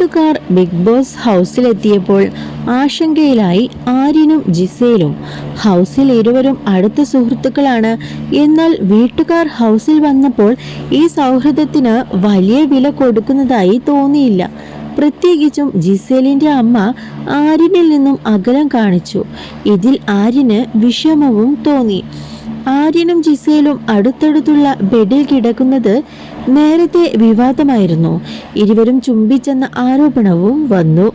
വീട്ടുകാർ big boss ഹൗസിലെത്തിയപ്പോൾ ആശങ്കയിലായി ആര്യനും ജിസേലും. ഹൗസിൽ ഇരുവരും അടുത്ത സുഹൃത്തുക്കളാണ്. എന്നാൽ വീട്ടുകാർ ഹൗസിൽ വന്നപ്പോൾ ഈ സൗഹൃദത്തിന് വലിയ വില കൊടുക്കുന്നതായി തോന്നിയില്ല. പ്രത്യേകിച്ചും ജിസേലിന്റെ അമ്മ ആര്യനിൽ നിന്നും അകലം കാണിച്ചു. ഇതിൽ ആര്യന് വിഷമവും തോന്നി. ആര്യനും ജിസേലും അടുത്തടുത്തുള്ള ബെഡിൽ കിടക്കുന്നത് നേരത്തെ വിവാദമായിരുന്നു. ഇരുവരും ചുംബിച്ചെന്ന ആരോപണവും വന്നു.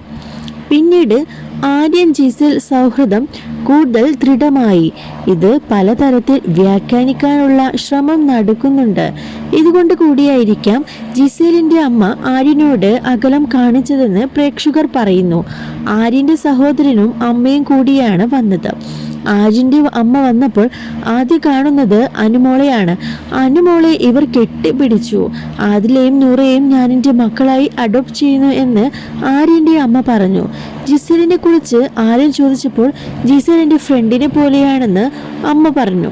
പിന്നീട് ആര്യൻ ജിസേൽ സൗഹൃദം കൂടുതൽ ദൃഢമായി. ഇത് പലതരത്തിൽ വ്യാഖ്യാനിക്കാനുള്ള ശ്രമം നടക്കുന്നുണ്ട്. ഇതുകൊണ്ട് കൂടിയായിരിക്കാം ജിസേലിന്റെ അമ്മ ആര്യനോട് അകലം കാണിച്ചതെന്ന് പ്രേക്ഷകർ പറയുന്നു. ആര്യന്റെ സഹോദരനും അമ്മയും കൂടിയാണ് വന്നത്. ആജിന്റെ അമ്മ വന്നപ്പോൾ ആദ്യം കാണുന്നത് അനുമോളെയാണ്. അനുമോളെ ഇവർ കെട്ടിപ്പിടിച്ചു. ആദിലെയും നൂറയെയും ഞാൻ എന്റെ മക്കളായി അഡോപ്റ്റ് ചെയ്യുന്നു എന്ന് ആര്യന്റെ അമ്മ പറഞ്ഞു. ജിസലിനെ കുറിച്ച് ആര്യൻ ചോദിച്ചപ്പോൾ ജിസൽ എന്റെ ഫ്രണ്ടിനെ പോലെയാണെന്ന് അമ്മ പറഞ്ഞു.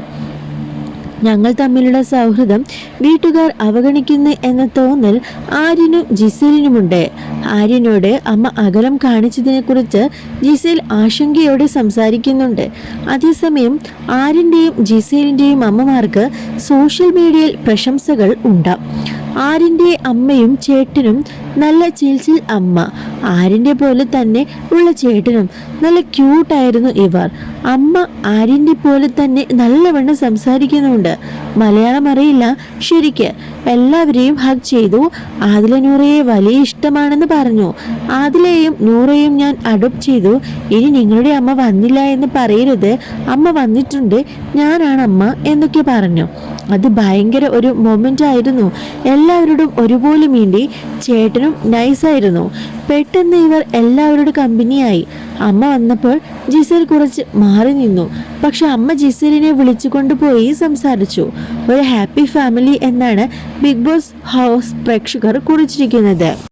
ഞങ്ങൾ തമ്മിലുള്ള സൗഹൃദം വീട്ടുകാർ അവഗണിക്കുന്നു എന്ന തോന്നൽ ആര്യനും ജിസേലിനുമുണ്ട്. ആര്യനോട് അമ്മ അകലം കാണിച്ചതിനെക്കുറിച്ച് ജിസേൽ ആശങ്കയോടെ സംസാരിക്കുന്നുണ്ട്. അതേസമയം ആര്യന്റെയും ജിസേലിന്റെയും അമ്മമാർക്ക് സോഷ്യൽ മീഡിയയിൽ പ്രശംസകൾ ഉണ്ടാം ആര്യന്റെ അമ്മയും ചേട്ടനും നല്ല ചിൽച്ചിൽ അമ്മ. ആര്യന്റെ പോലെ തന്നെ ഉള്ള ചേട്ടനും നല്ല ക്യൂട്ടായിരുന്നു ഇവർ. അമ്മ ആര്യന്റെ പോലെ തന്നെ നല്ലവണ്ണം സംസാരിക്കുന്നുണ്ട്. മലയാളം അറിയില്ല ശരിക്ക്. എല്ലാവരെയും ഹഗ് ചെയ്തു. ആദില നൂറയെ വലിയ ഇഷ്ടമാണെന്ന് പറഞ്ഞു. ആദിലയെയും നൂറയും ഞാൻ അഡോപ്റ്റ് ചെയ്തു. ഇനി നിങ്ങളുടെ അമ്മ വന്നില്ല എന്ന് പറയരുത്. അമ്മ വന്നിട്ടുണ്ട്. ഞാനാണ് അമ്മ എന്നൊക്കെ പറഞ്ഞു. അത് ഭയങ്കര ഒരു മൊമെന്റ് ആയിരുന്നു. എല്ലാവരോടും ഒരുപോലെ മീണ്ടി ചേട്ടനും നൈസായിരുന്നു പെട്ടെന്ന് ഇവർ എല്ലാവരുടെ കമ്പനിയായി അമ്മ വന്നപ്പോൾ ജിസേൽ കുറച്ച് മാറി നിന്നു. പക്ഷെ അമ്മ ജിസേലിനെ വിളിച്ചു കൊണ്ടുപോയി സംസാരിച്ചു. ഒരു ഹാപ്പി ഫാമിലി എന്നാണ് ബിഗ് ബോസ് ഹൗസ് പ്രേക്ഷകർ കുറിച്ചിരിക്കുന്നത്.